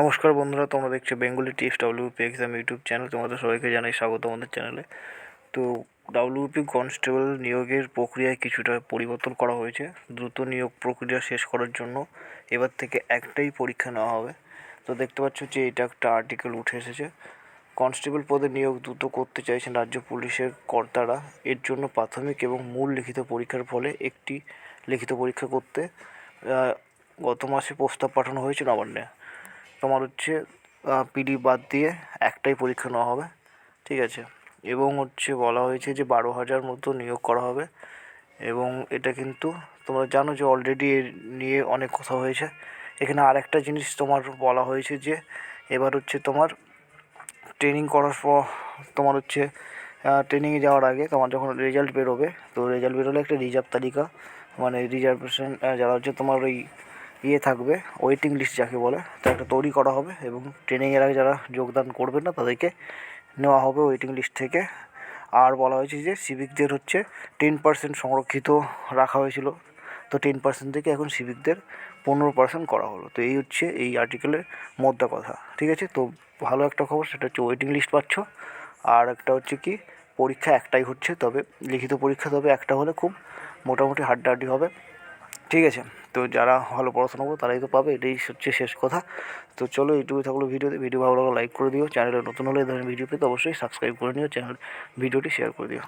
নমস্কার বন্ধুরা, তোমরা দেখছ Bengali TS WP exam YouTube channel. তোমাদের সবাইকে জানাই স্বাগত আমাদের চ্যানেলে। তো ডাব্লিউপি কনস্টেবল নিয়োগের প্রক্রিয়ায় কিছুটা পরিবর্তন করা হয়েছে। দ্রুত নিয়োগ প্রক্রিয়া শেষ করার জন্য এবার থেকে একটাই পরীক্ষা নেওয়া হবে। তো দেখতে পাচ্ছ যে এটা একটা আর্টিকেল উঠে এসেছে। কনস্টেবল পদে নিয়োগ দ্রুত করতে চাইছেন রাজ্য পুলিশের কর্তারা। এর জন্য প্রাথমিক এবং মূল লিখিত পরীক্ষার ফলে একটি লিখিত পরীক্ষা করতে গত মাসে প্রস্তাব পাঠানো হয়েছে নবান্নে। তোমার হচ্ছে পিডি বাদ দিয়ে একটাই পরীক্ষা নেওয়া হবে, ঠিক আছে? এবং হচ্ছে বলা হয়েছে যে বারো হাজার মতো নিয়োগ করা হবে। এবং এটা কিন্তু তোমরা জানো যে অলরেডি নিয়ে অনেক কথা হয়েছে। এখানে আর একটা জিনিস তোমার বলা হয়েছে যে, এবার হচ্ছে তোমার ট্রেনিং করার পর তোমার হচ্ছে ট্রেনিংয়ে যাওয়ার আগে তোমার যখন রেজাল্ট বেরোবে, তো রেজাল্ট বেরোলে একটা রিজার্ভ তালিকা মানে রিজার্ভেশন যারা হচ্ছে তোমার ওই ইয়ে থাকবে ওয়েটিং লিস্ট যাকে বলে, তা একটা তৈরি করা হবে এবং ট্রেনিংয়ের আগে যারা যোগদান করবে না, তাদেরকে নেওয়া হবে ওয়েটিং লিস্ট থেকে। আর বলা হয়েছে যে সিভিকদের হচ্ছে টেন পার্সেন্ট সংরক্ষিত রাখা হয়েছিল, তো টেন পার্সেন্ট থেকে এখন সিভিকদের পনেরো পার্সেন্ট করা হলো। তো এই হচ্ছে এই আর্টিকেলের মোদ্দা কথা, ঠিক আছে? তো ভালো একটা খবর, সেটা হচ্ছে ওয়েটিং লিস্ট পাচ্ছ। আর একটা হচ্ছে কি, পরীক্ষা একটাই হচ্ছে, তবে লিখিত পরীক্ষা, তবে একটা হলে খুব মোটামুটি হাড্ডাহাড্ডি হবে, ঠিক আছে? তো যারা ভালো পড়াশোনা করব তারাই তো পাবে, এটাই হচ্ছে শেষ কথা। তো চলো এইটুকুই থাকল ভিডিওতে। ভিডিও ভালো লাগলে লাইক করে দিও। চ্যানেলে নতুন হলে এই ধরনের ভিডিও পেতে অবশ্যই সাবস্ক্রাইব করে নিও। চ্যানেল ভিডিওটি শেয়ার করে দিও।